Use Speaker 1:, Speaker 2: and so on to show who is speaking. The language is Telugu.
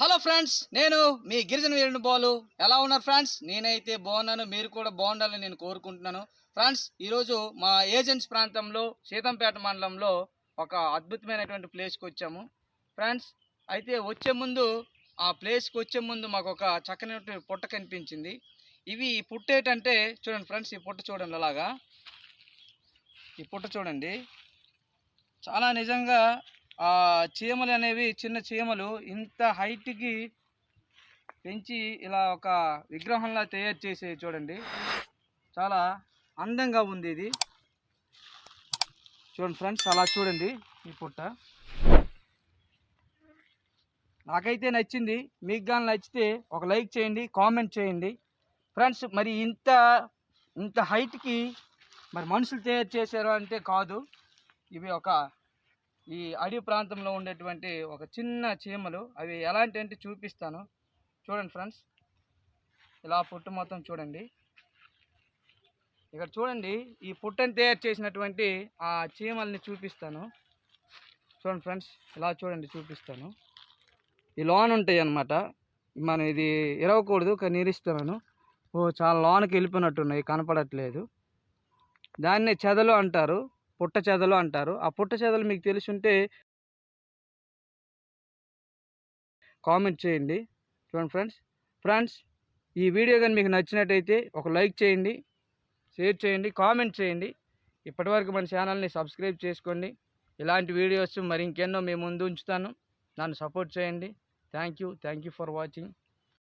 Speaker 1: హలో ఫ్రెండ్స్ నేను మీ గిరిజన వీరుని బాలు. ఎలా ఉన్నారు ఫ్రెండ్స్? నేనైతే బాగున్నాను మీరు కూడా బాగుండాలని నేను కోరుకుంటున్నాను. ఫ్రెండ్స్ ఈరోజు మా ఏజెంట్స్ ప్రాంతంలో సీతంపేట మండలంలో ఒక అద్భుతమైనటువంటి ప్లేస్కి వచ్చాము. ఫ్రెండ్స్ అయితే వచ్చే ముందు ఆ ప్లేస్కి వచ్చే ముందు మాకు ఒక చక్కనటువంటి పుట్ట కనిపించింది. ఇవి పుట్ట ఏంటంటే చూడండి ఫ్రెండ్స్ ఈ పుట్ట చూడండి అలాగా. ఈ పుట్ట చూడండి. చాలా నిజంగా చీమలు అనేవి చిన్న చీమలు ఇంత హైట్కి పెంచి ఇలా ఒక విగ్రహంలా తయారు చేసి చూడండి. చాలా అందంగా ఉంది ఇది. చూడండి ఫ్రెండ్స్ అలా చూడండి ఈ పుట్ట. నాకైతే నచ్చింది. మీకు కానీ నచ్చితే ఒక లైక్ చేయండి కామెంట్ చేయండి. ఫ్రెండ్స్ మరి ఇంత ఇంత హైట్కి మరి మనుషులు తయారు చేశారు అంటే కాదు. ఇవి ఒక ఈ అడవి ప్రాంతంలో ఉండేటువంటి ఒక చిన్న చీమలు అవి ఎలాంటి అంటే చూపిస్తాను. చూడండి ఫ్రెండ్స్. ఇలా పుట్టు మొత్తం చూడండి. ఇక్కడ చూడండి ఈ పుట్టని తయారు చేసినటువంటి ఆ చీమల్ని చూపిస్తాను. చూడండి ఫ్రెండ్స్ ఇలా చూడండి చూపిస్తాను. ఈ లోన్ ఉంటాయి అన్నమాట. మనం ఇది ఇరవకూడదు కానీ ఇరుస్తున్నాను ఓ చాలా లోనకి వెళ్ళిపోయినట్టున్నాయి కనపడట్లేదు. దాన్నే చెదలు అంటారు. పుట్ట చేదలు అంటారు. ఆ పుట్ట చేదలు మీకు తెలిసి ఉంటే కామెంట్ చేయండి. చూడండి ఫ్రెండ్స్. ఫ్రెండ్స్ ఈ వీడియో కానీ మీకు నచ్చినట్టయితే ఒక లైక్ చేయండి షేర్ చేయండి కామెంట్ చేయండి. ఇప్పటివరకు మన ఛానల్ని సబ్స్క్రైబ్ చేసుకోండి. ఇలాంటి వీడియోస్ మరి ఇంకెన్నో మేము ముందు ఉంచుతాను. నన్ను సపోర్ట్ చేయండి. Thank you thank you for watching.